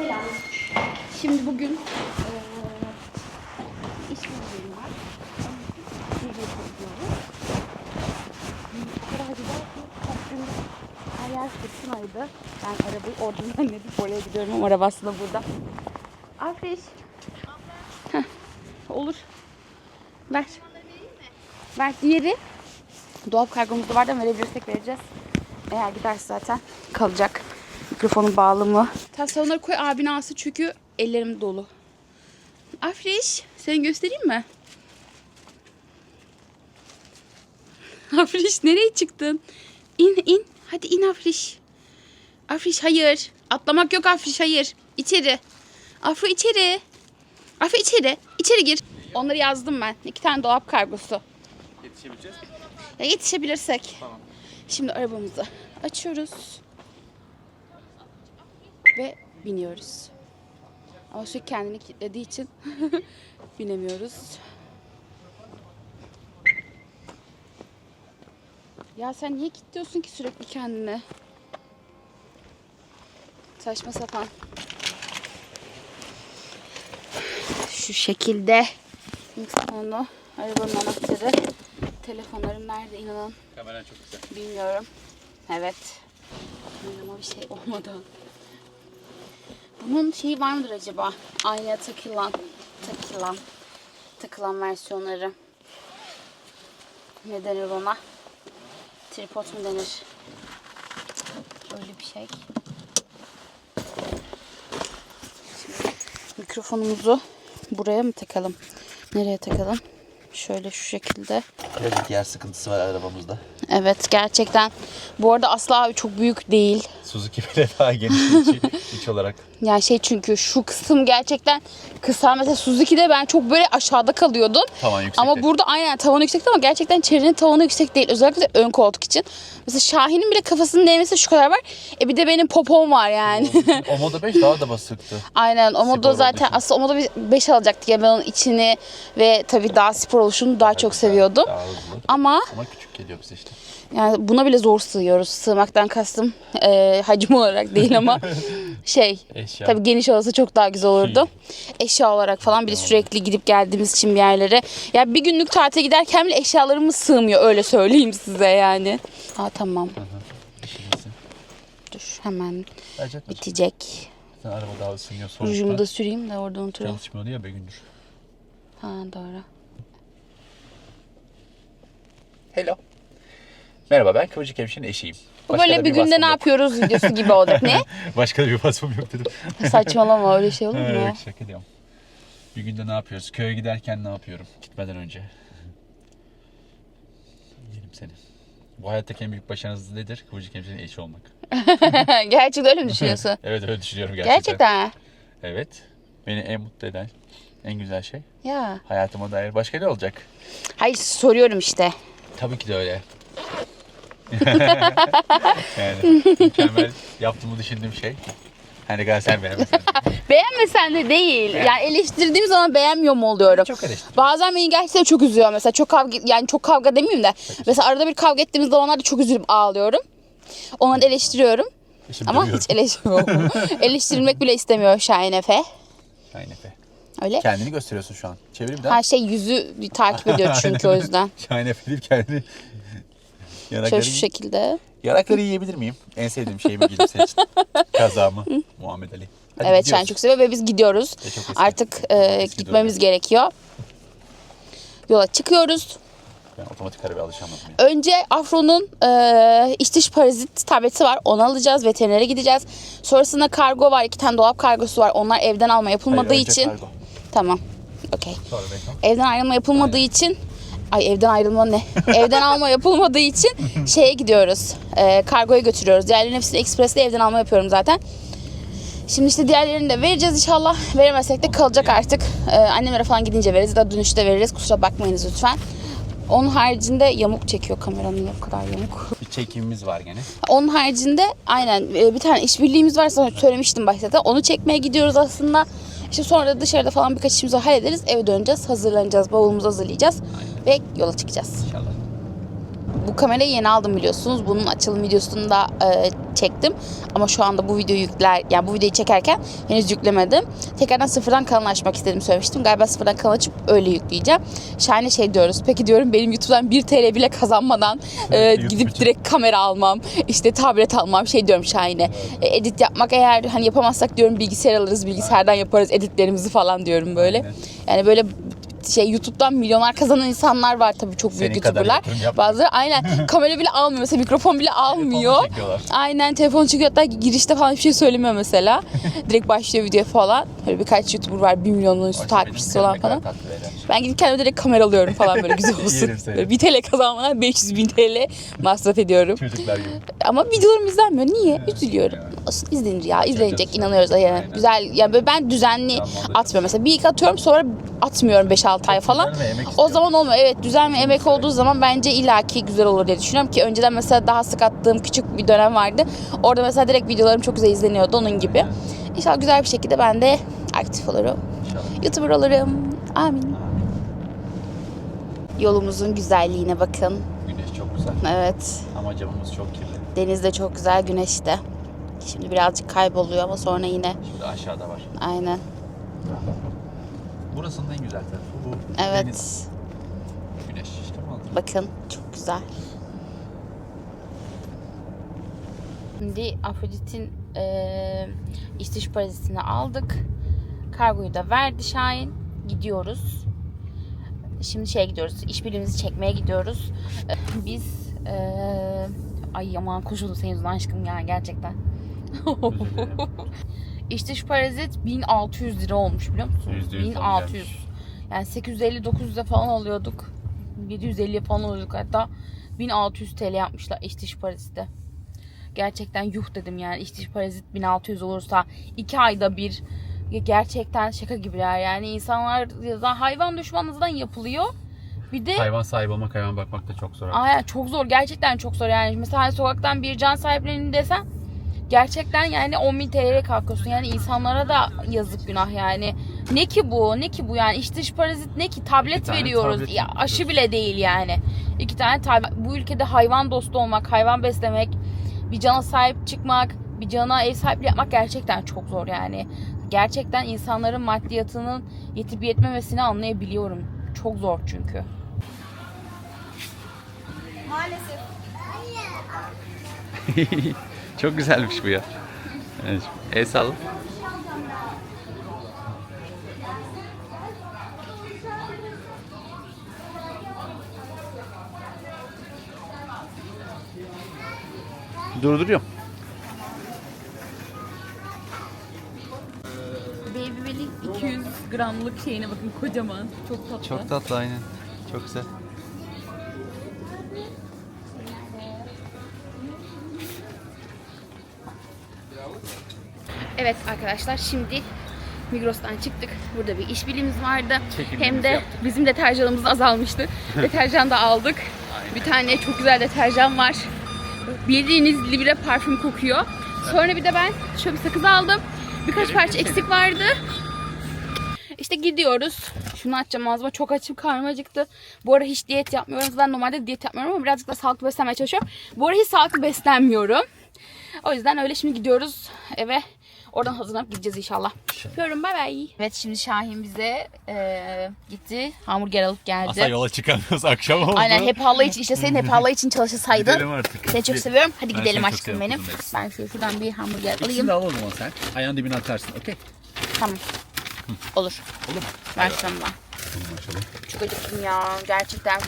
Selam. Şimdi bugün eee iş var. O kadar güzel ki aslında her yer fırtınaydı. Ben arabayı oradan zannedip oraya gidiyorum ama araba aslında burada. Afriş. Heh, olur. Ver. Ver diğeri. Dolap kargomuzda var da verebilirsek vereceğiz. Eğer giderse zaten kalacak. Mikrofonu bağlı mı? Tamam sen onları koy abin alsın çünkü ellerim dolu. Afriş seni göstereyim mi? Afriş nereye çıktın? İn in. Hadi in Afriş. Afriş hayır. Atlamak yok Afriş hayır. İçeri. Afro içeri. Afro içeri. İçeri gir. Onları yazdım ben. İki tane dolap kargosu. Yetişebileceğiz mi? Ya yetişebilirsek. Tamam. Şimdi arabamızı açıyoruz. Ve biniyoruz. Ama şu kendini kilitlediği için binemiyoruz. Ya sen niye kilitliyorsun ki sürekli kendini? Saçma sapan. Şu şekilde mikrofonu, arabanın anahtarı, telefonlarım nerede inanın Kameran çok güzel. Bilmiyorum. Evet. Ama bir şey olmadı. Bunun şeyi var mıdır acaba? Aynaya takılan, takılan, takılan versiyonları. Ne denir ona? Tripod mu denir? Öyle bir şey. Şimdi mikrofonumuzu buraya mı takalım? Nereye takalım? Şöyle şu şekilde. Trafik yer sıkıntısı var arabamızda. Evet gerçekten. Bu arada asla çok büyük değil. Suzuki bile daha geniş içi, iç olarak. Yani şey çünkü şu kısım gerçekten kısa. Mesela Suzuki'de ben çok böyle aşağıda kalıyordum. Tavan yüksekte. Ama burada aynen tavanı yüksekti ama gerçekten Chery'nin tavanı yüksek değil. Özellikle ön koltuk için. Mesela Şahin'in bile kafasının değmesi şu kadar var. E bir de benim popom var yani. O Moda 5 daha da basıktı. Aynen o moda zaten aslında o moda 5 alacaktık ya ben onun içini ve tabii daha spor oluşunu daha çok seviyordum. Daha hızlı. Ama Ama küçük geliyor bize işte. Yani buna bile zor sığıyoruz. Sığmaktan kastım e, hacim olarak değil ama şey Eşya. tabii geniş olsa çok daha güzel olurdu. Eşya olarak falan bir de sürekli gidip geldiğimiz için bir yerlere. Ya bir günlük tatile giderken bile eşyalarımız sığmıyor öyle söyleyeyim size yani. Aa tamam. İşimizi. Dur hemen misin? bitecek. Sen araba daha ısınıyor Rujumu soğukta. da süreyim de orada unuturum. Çalışmıyordu ya be gündür. Ha doğru. Hello. Merhaba ben Kıvırcık Hemşire'nin eşiyim. Bu Başka böyle bir günde vasfım ne yok. yapıyoruz videosu gibi olacak. Ne? Başka da bir vasfım yok dedim. Saçmalama öyle şey olur mu? Evet şaka diyorum. Bir günde ne yapıyoruz? Köye giderken ne yapıyorum? Gitmeden önce. Yerim seni. Bu hayattaki en büyük başarınız nedir? Kıvırcık Hemşire'nin eşi olmak. Gerçekten öyle mi düşünüyorsun? Evet öyle düşünüyorum gerçekten. Gerçekten. Evet. Beni en mutlu eden en güzel şey Ya. hayatıma dair başka ne olacak? Hayır soruyorum işte. Tabii ki de öyle. yani mükemmel yaptığımı düşündüğüm şey. Hani galiba sen beğenmesen. Beğenmesen de değil. Yani eleştirdiğim zaman beğenmiyor mu oluyorum. Çok eleştiri. Bazen beni gerçekten çok üzüyor mesela. Çok kavga yani çok kavga demeyeyim de. Mesela arada bir kavga ettiğimiz zamanlarda çok üzülüp ağlıyorum. Onları eleştiriyorum. Şimdi Ama dövüyorum. hiç eleştirmiyorum. Eleştirilmek bile istemiyor Şahin Efe. Aynen. Öyle. Kendini gösteriyorsun şu an. Çevir bir daha. Her şey yüzü bir takip ediyor çünkü o yüzden. Şahane deyip kendini. Şöyle şu şekilde. yanakları yiyebilir miyim? En sevdiğim şeyimi giydim seçtim. Kazağımı. Muhammed Ali. Hadi evet gidiyoruz. Şahin çok seviyor ve biz gidiyoruz. E. Artık e, gitmemiz dönem. gerekiyor. Yola çıkıyoruz. Ben otomatik arabaya alışamadım ya. Önce Afro'nun e, iç dış parazit tableti var. Onu alacağız. Veterinere gideceğiz. Sonrasında kargo var. iki tane dolap kargosu var. Onlar evden alma yapılmadığı Hayır, için. kargo. Tamam. Okey. Evden ayrılma yapılmadığı için. Ay evden ayrılma ne? evden alma yapılmadığı için şeye gidiyoruz. E, kargoya götürüyoruz. Diğerlerinin hepsini ekspresle evden alma yapıyorum zaten. Şimdi işte diğerlerini de vereceğiz inşallah. Veremezsek de kalacak artık. Ee, annemlere falan gidince veririz. Da dönüşte veririz. Kusura bakmayınız lütfen. Onun haricinde yamuk çekiyor kameranın bu kadar yamuk. Bir çekimimiz var gene. Onun haricinde aynen e, bir tane işbirliğimiz var sana söylemiştim başta da. Onu çekmeye gidiyoruz aslında. İşte sonra da dışarıda falan birkaç işimizi hallederiz. Eve döneceğiz, hazırlanacağız, bavulumuzu hazırlayacağız ve yola çıkacağız. İnşallah. Bu kamerayı yeni aldım biliyorsunuz. Bunun açılım videosunu da e, çektim. Ama şu anda bu videoyu yükler, yani bu videoyu çekerken henüz yüklemedim. Tekrardan sıfırdan kanal açmak istedim söylemiştim. Galiba sıfırdan kanal açıp öyle yükleyeceğim. Şahane şey diyoruz. Peki diyorum benim YouTube'dan 1 TL bile kazanmadan e, gidip için. direkt kamera almam, işte tablet almam şey diyorum Şahin'e. E, edit yapmak eğer hani yapamazsak diyorum bilgisayar alırız, bilgisayardan yaparız editlerimizi falan diyorum böyle. Yani böyle şey YouTube'dan milyonlar kazanan insanlar var tabii çok büyük Senin kadar YouTuber'lar. yatırım. Bazıları aynen kamera bile almıyor mesela mikrofon bile almıyor. Çekiyorlar. Aynen telefon çıkıyor hatta girişte falan bir şey söylemiyor mesela. Direkt başlıyor video falan. Böyle birkaç YouTuber var 1 milyonun üstü takipçisi olan falan. Ben gidip kendime direkt kamera alıyorum falan böyle güzel olsun. Yerim seni. Böyle 1 TL kazanmadan 500 bin TL masraf ediyorum. Çocuklar gibi. Ama videolarım izlenmiyor. Niye? Üzülüyorum. Olsun izlenir ya. İzlenecek canım. inanıyoruz. Yani Aynen. güzel. Yani böyle ben düzenli Tamam, atmıyorum. Mesela bir ilk atıyorum sonra atmıyorum 5-6 ay falan. O zaman olmuyor. Evet düzen ve emek olduğu zaman bence illaki güzel olur diye düşünüyorum ki önceden mesela daha sık attığım küçük bir dönem vardı. Orada mesela direkt videolarım çok güzel izleniyordu onun gibi. İnşallah güzel bir şekilde ben de aktif olurum. İnşallah. YouTuber olurum. Amin. Yolumuzun güzelliğine bakın. Güneş çok güzel. Evet. Ama camımız çok kirli. Deniz de çok güzel, güneş de. Şimdi birazcık kayboluyor ama sonra yine Şimdi aşağıda var. aynen. Burasının en güzel tarafı bu. Evet. Deniz, güneş işte manzara. Bakın çok güzel. Şimdi Afrodit'in iç dış parazitini aldık. Kargoyu da verdi Şahin. Gidiyoruz. Şimdi şeye gidiyoruz. İşbirliğimizi çekmeye gidiyoruz. Eee, Biz eee ay aman koşuldu senin yüzünden aşkım ya gerçekten. İç dış parazit 1600 lira olmuş biliyor musun? Yüzde yüz 1600. Yani 850-900'e falan alıyorduk. 750'ye falan alıyorduk hatta. 1600 TL yapmışlar iç dış parazite. Gerçekten yuh dedim yani iç dış parazit 1600 olursa 2 ayda bir gerçekten şaka gibiler yani insanlar ya hayvan düşmanlığından yapılıyor. Bir de Hayvan sahibi olmak, hayvan bakmak da çok zor. Aynen çok zor. Gerçekten çok zor. Yani mesela hani sokaktan bir can sahiplenin desen gerçekten yani 10 bin TL'ye kalkıyorsun. Yani insanlara da yazık günah yani. Ne ki bu? Ne ki bu yani? İç dış parazit ne ki? Tablet tane veriyoruz. tablet ya veriyoruz. aşı bile değil yani. İki tane tablet. Bu ülkede hayvan dostu olmak, hayvan beslemek, bir cana sahip çıkmak, bir cana ev sahipliği yapmak gerçekten çok zor yani. Gerçekten insanların maddiyatının yetip yetmemesini anlayabiliyorum. Çok zor çünkü. çok güzelmiş bu ya. Evet. El salla. Durduruyorum. Baby Belly 200 gramlık şeyine bakın kocaman. Çok tatlı. Çok tatlı aynen. Çok güzel. Evet arkadaşlar şimdi Migros'tan çıktık. Burada bir işbirliğimiz vardı. Hem de yaptık. bizim deterjanımız azalmıştı. Deterjan da aldık. Bir tane çok güzel deterjan var. Bildiğiniz Libre parfüm kokuyor. Sonra bir de ben şöyle bir sakız aldım. Birkaç parça eksik vardı. İşte gidiyoruz. Şunu açacağım ağzıma. Çok açım karnım acıktı. Bu ara hiç diyet yapmıyorum. Ben normalde diyet yapmıyorum ama birazcık da sağlıklı beslenmeye çalışıyorum. Bu ara hiç sağlıklı beslenmiyorum. O yüzden öyle şimdi gidiyoruz eve. Oradan hazırlanıp gideceğiz inşallah. Öpüyorum bay bay. Evet şimdi Şahin bize eee, gitti. Hamburger alıp geldi. Asla yola çıkamıyoruz akşam oldu. Aynen hep Allah için işte senin hep Allah için çalışsaydın. Gidelim artık. Seni çok seviyorum. Hadi Ben gidelim seni çok aşkım seviyorum benim. Ben şöyle şuradan bir hamburger İkisini alayım. de al o zaman sen. Ayağın dibine atarsın. Okey. Tamam. Olur. Olur mu? Ver. Bunu açalım. Çok acıktım ya. Gerçekten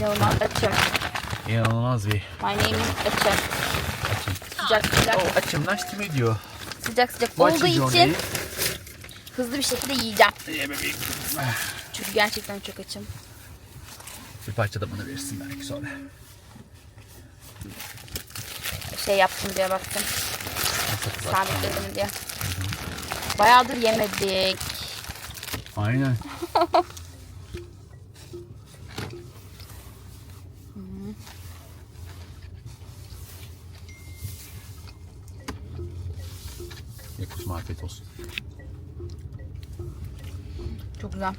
inanılmaz açım. İnanılmaz bir. My name is açım. Sıcak sıcak. Açım nice to meet you. Sıcak sıcak What olduğu için name? hızlı bir şekilde yiyeceğim. Ye bebeğim. Çünkü gerçekten çok açım. Bir parça da bana verirsin belki sonra. Şey yaptım diye baktım. Sabitledim diye. Bayağıdır yemedik. Aynen. afiyet olsun. Çok güzel.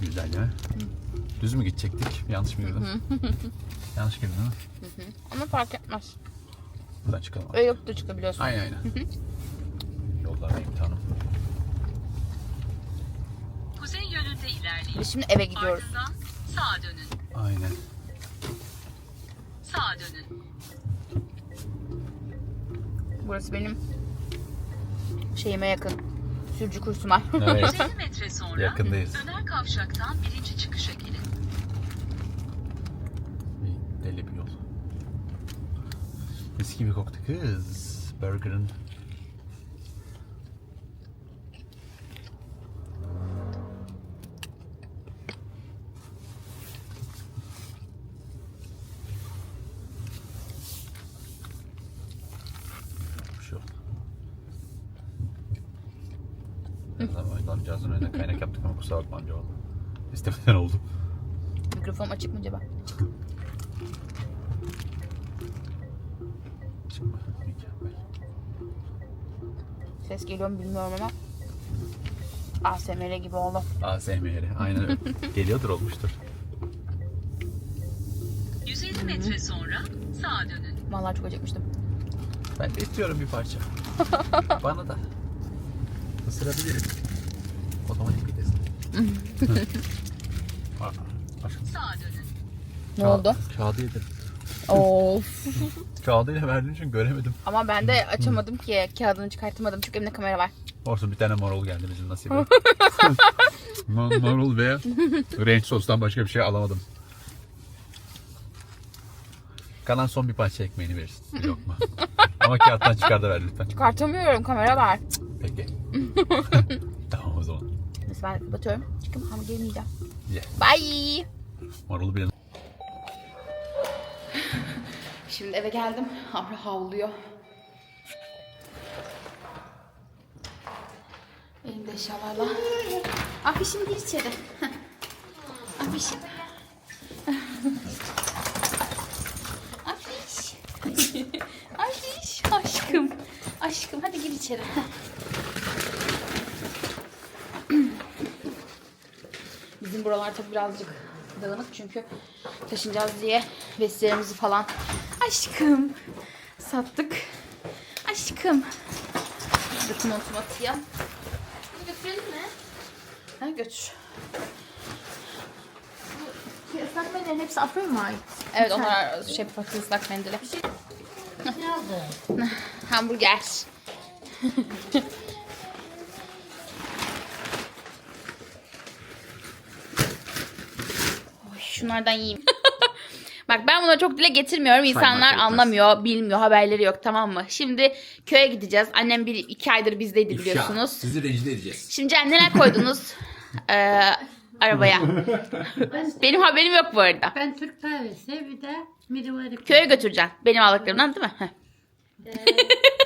Güzel ya. Düz mü gidecektik? Yanlış mı girdim? Yanlış girdim değil mi? Ama fark etmez. Buradan çıkalım. Öyle yok da çıkabiliyorsun. Aynen aynen. Yollarda imtihanım. Kuzey yönünde ilerleyin. Biz şimdi eve gidiyoruz. Ardından sağa dönün. Aynen. Sağa dönün. Burası benim şeyime yakın. Sürücü kursuma. Evet. 150 metre sonra Yakındayız. döner kavşaktan birinci çıkışa. Bir deli bir yol. Mis gibi koktu kız. Burger'ın. Şu. Adamcağızın önüne kaynak yaptık ama kusura bakma amca valla. İstemeden oldu. Mikrofon açık mı acaba? Çıkma. Mükemmel. Ses geliyor mu bilmiyorum ama. ASMR gibi oldu. ASMR. Aynen öyle. Geliyordur olmuştur. 150 metre sonra sağa dönün. Vallahi çok acıkmıştım. Ben de istiyorum bir parça. Bana da. Isırabilirim. Otomatik Sağa dönün. Ne oldu? Kağıdı yedim. Of. Kağıdıyla verdiğin için göremedim. ama ben de açamadım ki. Kağıdını çıkartamadım çünkü elimde kamera var. Olsun bir tane marul geldi bizim nasibe. Ma- marul ve ranch sostan başka bir şey alamadım. Kalan son bir parça ekmeğini verirsin. Bir lokma. Ama kağıttan çıkar da ver lütfen. Çıkartamıyorum kamera var. Peki. Ben kapatıyorum. Çıkın ama gelmeyeceğim. Ye. Bye. Marulu bir Şimdi eve geldim. Amra havlıyor. Elimde eşyalarla. Afişim gir içeri. Afişim. Afiş. Afiş. Aşkım. Aşkım hadi gir içeri. Bizim buralar tabii birazcık dağınık çünkü taşınacağız diye vesilelerimizi falan aşkım sattık. Aşkım. Bakın otomatiğe. Bunu götürelim mi? Ha götür. Bu ıslak mendillerin hepsi Afro'ya mı ait? Evet onlar şey fakir ıslak mendili. Ne aldın? Hamburger. şunlardan yiyeyim. Bak ben bunları çok dile getirmiyorum. İnsanlar anlamıyor, bilmiyor, haberleri yok tamam mı? Şimdi köye gideceğiz. Annem bir iki aydır bizdeydi biliyorsunuz. Sizi rencide edeceğiz. Şimdi Cem neler koydunuz eee, arabaya? Benim haberim yok bu arada. Ben Türk kahvesi bir de mirivari. Köye götüreceğim. Benim aldıklarımdan değil mi? Heh.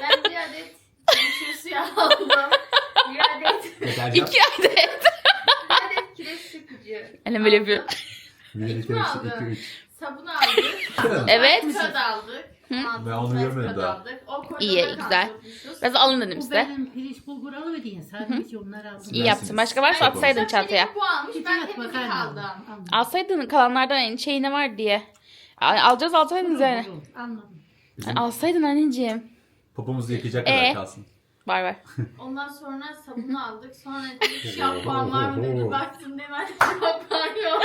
Ben bir adet çamaşır suyu aldım. Bir adet, İki adet. bir adet kireç sökücü. Annem böyle yapıyor. Mi aldı? Sabun aldık. Evet. Kağıt aldık. Ben onu görmedim daha. İyi, güzel. Biraz alın dedim Bu size. benim pirinç bulgur alıverdiğin sadece onları aldım. İyi yaptın. Başka varsa Çok atsaydın çantaya. bu almış. Ben Evet, temizlik bakarım. aldım. Aldım. Alsaydın kalanlardan şey ne var diye. Al- Alacağız alsaydınız yani. Anladım. Alsaydın anneciğim. Popumuzu yıkayacak Ee? kadar kalsın. Var var. Ondan sonra sabunu aldık. Sonra şampuan var mı dedi. Baktım dedim ben şampuan yok.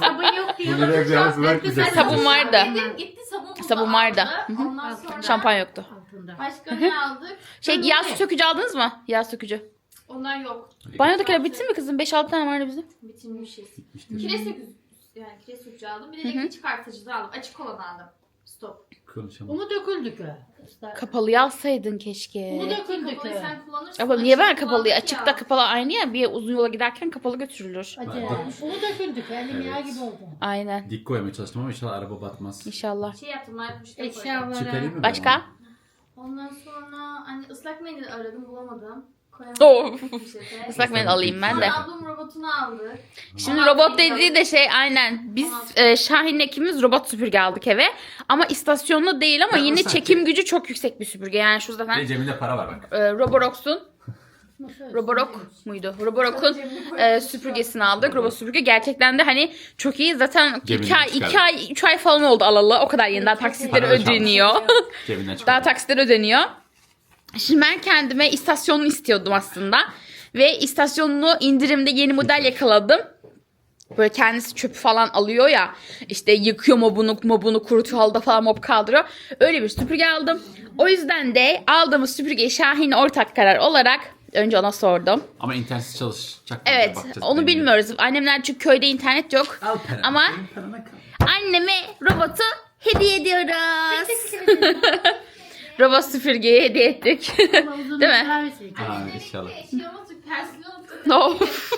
Sabun yok diyor. Bunu biraz yalnız bırakmayacak. Sabun vardı. Dedim gitti sabun buldu, Sabun vardı. Hı hı. Ondan sonra Şampuan yoktu. Altında. başka ne aldık? Şey yağ sökücü aldınız mı? Yağ sökücü. Onlar yok. Banyodakiler bitti mi kızım? 5-6 tane vardı bizim. Bitirmişiz. Kireç sökücü yani kireç sökücü aldım. Bir de renkli çıkartıcı da aldım. Açık olan aldım. Stop. Konuşalım. Umu döküldük. Kapalıyı alsaydın keşke. Umu döküldük. Kapalı sen kullanırsın. Ama niye ben açık kapalıyı? kullandık Açıkta ya. kapalı aynı ya. Bir uzun yola giderken kapalı götürülür. Acayip. Umu döküldük. Elim yağ gibi oldu. Aynen. Dik koymaya çalıştım ama inşallah araba batmaz. İnşallah. Şey yaptım ben şey koydum. Çıkarayım mı? ben Başka? onu? Ondan sonra hani ıslak mendil aradım bulamadım. Poşete. Islak mendil alayım ben de. Ablam robotunu aldı. Şimdi Ama robot benim dediği de şey aynen. Biz e, Şahin'le ikimiz robot süpürge aldık eve. Ama istasyonlu değil ama Ya yine sanki- çekim gücü çok yüksek bir süpürge. Yani şu zaten Ve cebinde para var bak. e, Roborox'un Roborok muydu? Roborok'un e, süpürgesini aldık. Robot süpürge gerçekten de hani çok iyi. Zaten Cebinden 2 ay, çıkardım. iki ay, 3 ay falan oldu alalı. O kadar yeni. Daha taksitleri Para da çalmış. ödeniyor. Cebinden. Daha taksitler ödeniyor. Şimdi ben kendime istasyonunu istiyordum aslında. Ve istasyonunu indirimde yeni model yakaladım. Böyle kendisi çöpü falan alıyor ya. işte yıkıyor mobunu, mobunu kurutuyor halda falan mob kaldırıyor. Öyle bir süpürge aldım. O yüzden de aldığımız süpürgeyi Şahin ortak karar olarak önce ona sordum. Ama internetsiz çalışacak. mı? Evet Bakacağız. onu Benim- bilmiyoruz. Annemler çünkü köyde internet yok. Al paranı. Ama Senin parana kal. anneme robotu hediye ediyoruz. Robot süpürgeyi hediye ettik. Değil mi? Ha, inşallah. Şey of.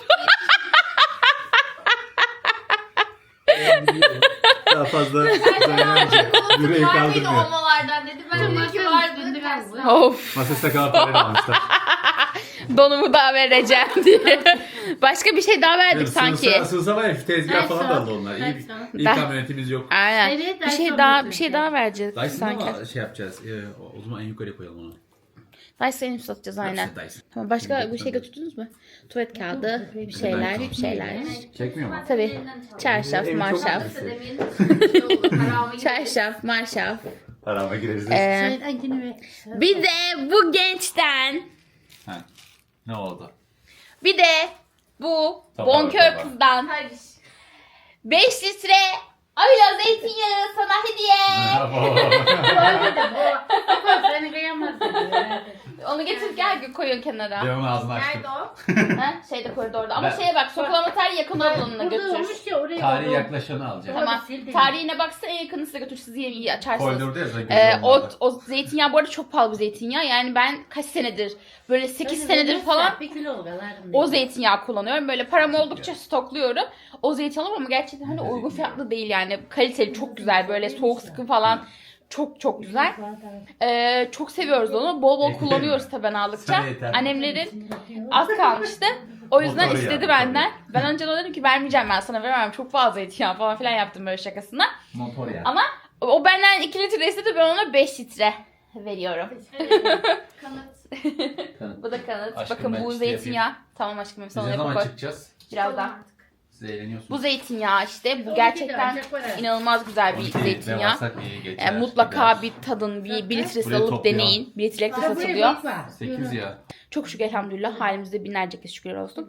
Daha fazla dayanamayacak. Yüreği mıydı kaldırmıyor. olmalardan dedi. Ben dedim ki vardı. tersine. of. Masasına kalan parayı almışlar. Donumu daha vereceğim diye. Başka bir şey daha verdik Sığsa- sanki. Sığsa var ya şu tezgah falan da aldı onlar. İyi, Ben- kamyonetimiz yok. Aynen. Evet, bir şey daha bir şey daha vereceğiz Dyson sanki. ama şey yapacağız. e, o zaman en yukarıya koyalım onu. Dyson satacağız aynen. Dyson. Tamam başka bir şey götürdünüz mü? Tuvalet kağıdı, bir şeyler, bir şeyler. Çekmiyor mu? Tabii. Çarşaf, marşaf. şey. Çarşaf, marşaf. Parama gireriz. Ee, ver. bir de bu gençten Ha. Ne oldu? bir de bu Tamam, bonkör tamam. kızdan Hayır. 5 litre Ayla zeytinyağı sana hediye. Seni kıyamaz dedi. Onu getir gel koyun kenara. Ben onun ağzını açtım. Nerede o? ha, şeyde koridorda. Ama Ben- şeye bak sokulama tarihi yakın olanına Burada götür. olmuş ya oraya Tarihi yaklaşanı alacağım. Tamam. Tarihine baksa en yakını size götür. Siz iyi açarsınız. Koridorda yazar. Ee, o, o zeytinyağı bu arada çok pahalı bir zeytinyağı. Yani ben kaç senedir böyle 8 senedir falan Bir kilo o zeytinyağı kullanıyorum. Böyle param oldukça stokluyorum. O zeytinyağı alıyorum ama gerçekten hani uygun fiyatlı değil yani. Kaliteli çok güzel böyle soğuk sıkı falan. Çok çok güzel. Ee, çok seviyoruz onu. Bol bol kullanıyoruz tabii ben aldıkça. Annemlerin az kalmıştı. O yüzden Motoru istedi yani, benden. Ben önce dedim ki vermeyeceğim ben sana veremem. Çok fazla zeytinyağı falan filan yaptım böyle şakasına. Motor ya. Ama o benden 2 litre istedi ben ona 5 litre veriyorum. Kanıt. Bu da kanıt. Aşkım, Bakın bu zeytinyağı. Tamam aşkım Biz ne zaman koy. çıkacağız? Birazdan. Siz eğleniyorsunuz. Bu zeytinyağı işte. Bu gerçekten inanılmaz güzel bir 12'de zeytinyağı. Yani mutlaka gider. bir tadın, bir, bir litresi Buraya alıp topluyor. deneyin. Bir litrelik de Ha, buraya satılıyor. büyük var. 8 ya. Çok şükür elhamdülillah halimizde binlerce kez şükürler olsun.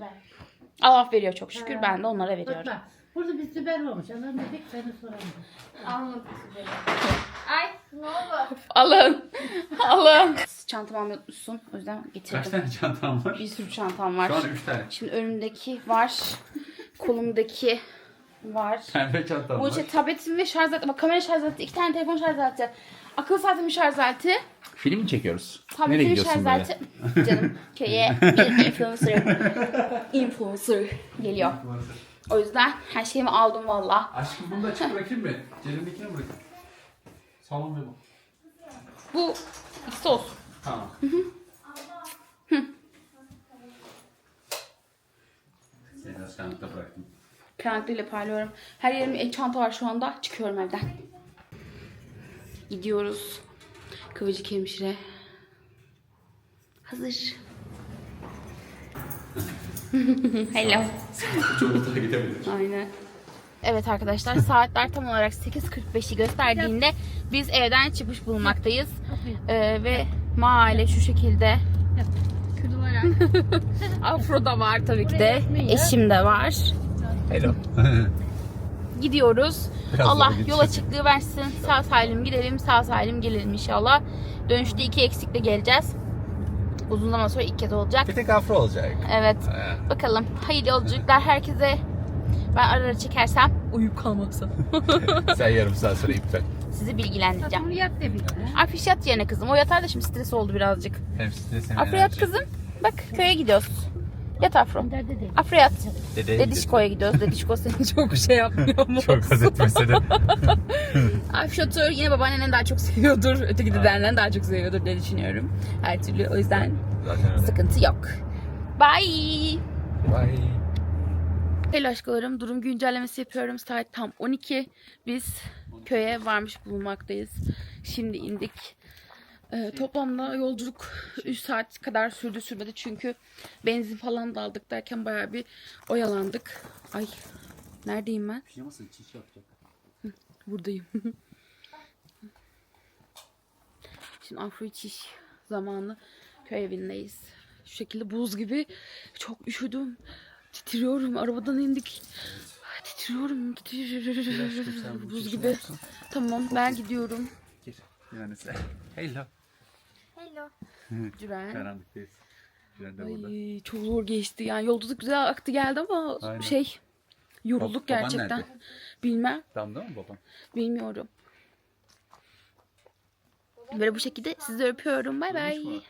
Allah veriyor çok şükür. Ben de onlara veriyorum. Burada bir süper olmuş. Adam dedik seni soramadım. Anladık sizi. Ay ne oldu? Alın. Alın. Çantamı unutmuşsun. O yüzden Kaç getirdim. tane çantam var? Bir sürü çantam var. Şu an 3 tane. Şimdi önümdeki var. Kolumdaki var. Pembe çantam Bu var. işte tabletim ve şarj aleti. Bak kamera şarj aleti. iki tane telefon şarj aleti. Akıl saatimin şarj aleti. Film mi çekiyoruz? Nereye Tabletimin gidiyorsun şarj böyle? aleti. Canım köye bir influencer. influencer geliyor. O yüzden her şeyimi aldım valla. Aşkım bunu da açık bırakayım mı? Cebimdekini mi bırakayım? Salon bu. Bu ikisi olsun. Tamam. Seni biraz karanlıkta bıraktım. Karanlıklarıyla parlıyorum. Her yerim el çanta var şu anda. Çıkıyorum evden. Gidiyoruz. Kıvırcık hemşire. Hazır. Hello. Çocuklara gidebiliriz. Aynen. Evet arkadaşlar saatler tam olarak 8.45'i gösterdiğinde biz evden çıkmış bulunmaktayız. Ee, ve mahalle şu şekilde. Afro da var tabii ki de. Eşim de var. Hello. Gidiyoruz. Biraz Allah yol açıklığı versin. Sağ salim gidelim, sağ salim gelelim inşallah. Dönüşte iki eksikle geleceğiz. Uzun zaman sonra ilk kez olacak. Bir tek afro olacak. Evet. Bakalım. Hayırlı yolculuklar herkese. Ben ara ara çekersem uyuyup kalmazsam Sen yarım saat sonra iptal. sizi bilgilendireceğim. Bunu yat de bir de. Afiş yat yerine kızım. O yatar da şimdi stres oldu birazcık. Hem stres hem Afro yat enerji. kızım. Bak köye gidiyoruz. Yat Afro. Afro yat. Dede Dedişko'ya gidiyoruz. Dedişko seni çok şey yapmıyor mu? Çok haz etmese de. Afş otur. Yine babaannen daha çok seviyordur. Öteki dedenden daha çok seviyordur diye düşünüyorum. Her türlü. O yüzden Zaten öyle. sıkıntı yok. Bye. Bye. Hello aşklarım. Durum güncellemesi yapıyorum. Saat tam 12. Biz köye varmış bulunmaktayız. Şimdi indik. Ee, toplamda yolculuk 3 saat kadar sürdü sürmedi çünkü benzin falan da aldık derken bayağı bir oyalandık. Ay neredeyim ben? Pijaması çiş yapacak. Buradayım. Şimdi afro içiş zamanı köy evindeyiz. Şu şekilde buz gibi çok üşüdüm. Titriyorum. Arabadan indik. Titriyorum. titriyorum. Buz gibi. Tamam ben gidiyorum. Gir. Yani sen. Hello. Hello. Cüren. Karanlıktayız. Cüren de burada. Ay, çok zor geçti. Yani yolculuk güzel aktı geldi ama Aynen. şey yorulduk Bab- baban gerçekten. nerede? Bilmem. Damda mı babam? Bilmiyorum. Böyle bu şekilde sizi öpüyorum. Bay bay.